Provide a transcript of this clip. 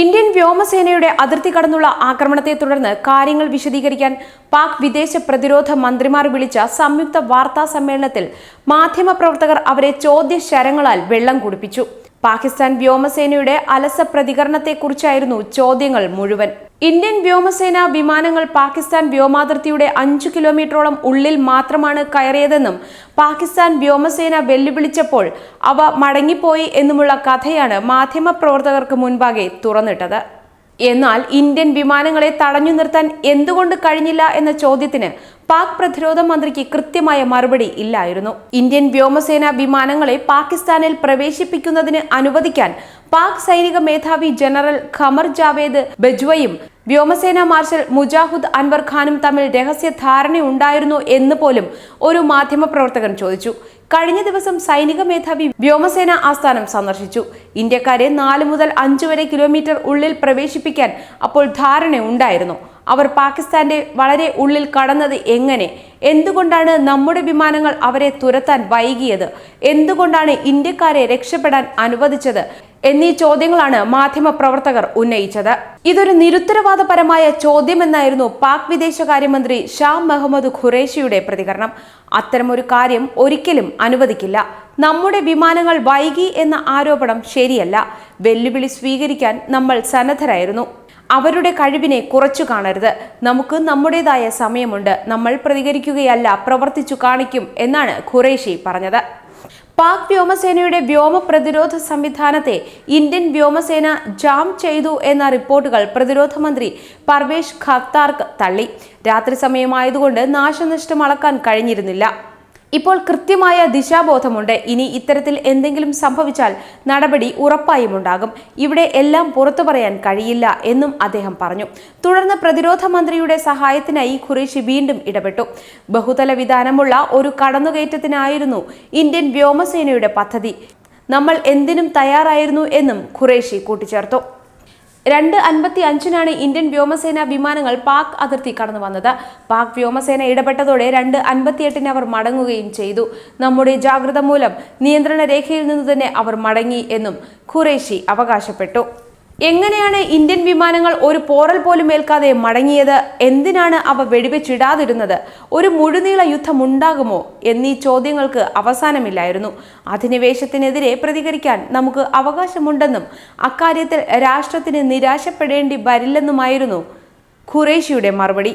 Indian വ്യോമസേനയുടെ അതിർത്തി കടന്നുള്ള ആക്രമണത്തെ തുടർന്ന് കാര്യങ്ങൾ വിശദീകരിക്കാൻ പാക് വിദേശ പ്രതിരോധ മന്ത്രിമാർ വിളിച്ച സംയുക്ത വാർത്താ സമ്മേളനത്തിൽ മാധ്യമപ്രവർത്തകർ അവരെ ചോദ്യശരങ്ങളാൽ വെള്ളം കുടിപ്പിച്ചു. പാകിസ്ഥാൻ വ്യോമസേനയുടെ അലസ പ്രതികരണത്തെക്കുറിച്ചായിരുന്നു ചോദ്യങ്ങൾ മുഴുവൻ. ഇന്ത്യൻ വ്യോമസേന വിമാനങ്ങൾ പാകിസ്ഥാൻ വ്യോമാതിർത്തിയുടെ അഞ്ചു കിലോമീറ്ററോളം ഉള്ളിൽ മാത്രമാണ് കയറിയതെന്നും പാകിസ്ഥാൻ വ്യോമസേന വെല്ലുവിളിച്ചപ്പോൾ അവ മടങ്ങിപ്പോയി എന്നുമുള്ള കഥയാണ് മാധ്യമപ്രവർത്തകർക്ക് മുൻപാകെ തുറന്നിട്ടത്. എന്നാൽ ഇന്ത്യൻ വിമാനങ്ങളെ തടഞ്ഞു നിർത്താൻ എന്തുകൊണ്ട് കഴിഞ്ഞില്ല എന്ന ചോദ്യത്തിന് പാക് പ്രതിരോധ മന്ത്രിക്ക് കൃത്യമായ മറുപടി ഇല്ലായിരുന്നു. ഇന്ത്യൻ വ്യോമസേന വിമാനങ്ങളെ പാകിസ്ഥാനിൽ പ്രവേശിപ്പിക്കുന്നതിന് അനുവദിക്കാൻ പാക് സൈനിക മേധാവി ജനറൽ ഖമർ ജാവേദ് ബജ്വയും വ്യോമസേന മാർഷൽ മുജാഹുദ് അൻവർ ഖാനും തമ്മിൽ രഹസ്യ ധാരണയുണ്ടായിരുന്നു എന്ന് പോലും ഒരു മാധ്യമപ്രവർത്തകൻ ചോദിച്ചു. കഴിഞ്ഞ ദിവസം സൈനിക മേധാവി വ്യോമസേന ആസ്ഥാനം സന്ദർശിച്ചു. ഇന്ത്യക്കാരെ നാല് മുതൽ അഞ്ച് വരെ കിലോമീറ്റർ ഉള്ളിൽ പ്രവേശിപ്പിക്കാൻ അപ്പോൾ ധാരണയുണ്ടായിരുന്നു. അവർ പാകിസ്ഥാന്റെ വളരെ ഉള്ളിൽ കടന്നത് എങ്ങനെ? എന്തുകൊണ്ടാണ് നമ്മുടെ വിമാനങ്ങൾ അവരെ തുരത്താൻ വൈകിയത്? എന്തുകൊണ്ടാണ് ഇന്ത്യക്കാരെ രക്ഷപ്പെടാൻ അനുവദിച്ചത്? എന്നീ ചോദ്യങ്ങളാണ് മാധ്യമപ്രവർത്തകർ ഉന്നയിച്ചത്. ഇതൊരു നിരുത്തരവാദപരമായ ചോദ്യമെന്നായിരുന്നു പാക് വിദേശകാര്യമന്ത്രി ഷാ മെഹമ്മദ് ഖുറേഷിയുടെ പ്രതികരണം. അത്തരമൊരു കാര്യം ഒരിക്കലും അനുവദിക്കില്ല. നമ്മുടെ വിമാനങ്ങൾ വൈകി എന്ന ആരോപണം ശരിയല്ല. വെല്ലുവിളി സ്വീകരിക്കാൻ നമ്മൾ സന്നദ്ധരായിരുന്നു. അവരുടെ കഴിവിനെ കുറച്ചു കാണരുത്. നമുക്ക് നമ്മുടേതായ സമയമുണ്ട്. നമ്മൾ പ്രതികരിക്കുകയല്ല പ്രവർത്തിച്ചു കാണിക്കും എന്നാണ് ഖുറേഷി പറഞ്ഞത്. പാക് വ്യോമസേനയുടെ വ്യോമ പ്രതിരോധ സംവിധാനത്തെ ഇന്ത്യൻ വ്യോമസേന ജാം ചെയ്തു എന്ന റിപ്പോർട്ടുകൾ പ്രതിരോധ മന്ത്രി പർവേഷ് ഖത്താർക്ക് തള്ളി. രാത്രി സമയമായതുകൊണ്ട് നാശനഷ്ടം അളക്കാൻ കഴിഞ്ഞിരുന്നില്ല. ഇപ്പോൾ കൃത്യമായ ദിശാബോധമുണ്ട്. ഇനി ഇത്തരത്തിൽ എന്തെങ്കിലും സംഭവിച്ചാൽ നടപടി ഉറപ്പായും ഉണ്ടാകും. ഇവിടെ എല്ലാം പുറത്തു പറയാൻ കഴിയില്ല എന്നും അദ്ദേഹം പറഞ്ഞു. തുടർന്ന് പ്രതിരോധ മന്ത്രിയുടെ സഹായത്തിനായി ഖുറേഷി വീണ്ടും ഇടപെട്ടു. ബഹുതല വിധാനമുള്ള ഒരു കടന്നുകയറ്റത്തിനായിരുന്നു ഇന്ത്യൻ വ്യോമസേനയുടെ പദ്ധതി. നമ്മൾ എന്തിനും തയ്യാറായിരുന്നു എന്നും ഖുറേഷി കൂട്ടിച്ചേർത്തു. രണ്ട് അൻപത്തി അഞ്ചിനാണ് ഇന്ത്യൻ വ്യോമസേന വിമാനങ്ങൾ പാക് അതിർത്തി കടന്നു വന്നത് പാക് വ്യോമസേന ഇടപെട്ടതോടെ രണ്ട് അൻപത്തിയെട്ടിന് അവർ മടങ്ങുകയും ചെയ്തു. നമ്മുടെ ജാഗ്രത മൂലം നിയന്ത്രണ രേഖയിൽ നിന്ന് തന്നെ അവർ മടങ്ങി എന്നും ഖുറേഷി അവകാശപ്പെട്ടു. എങ്ങനെയാണ് ഇന്ത്യൻ വിമാനങ്ങൾ ഒരു പോറൽ പോലും ഏൽക്കാതെ മടങ്ങിയത്? എന്തിനാണ് അവ വെടിവെച്ചിടാതിരുന്നത്? ഒരു മുഴുനീള യുദ്ധം ഉണ്ടാകുമോ എന്നീ ചോദ്യങ്ങൾക്ക് അവസാനമില്ലായിരുന്നു. അധിനിവേശത്തിനെതിരെ പ്രതികരിക്കാൻ നമുക്ക് അവകാശമുണ്ടെന്നും അക്കാര്യത്തിൽ രാഷ്ട്രത്തിന് നിരാശപ്പെടേണ്ടി വരില്ലെന്നുമായിരുന്നു ഖുറേഷിയുടെ മറുപടി.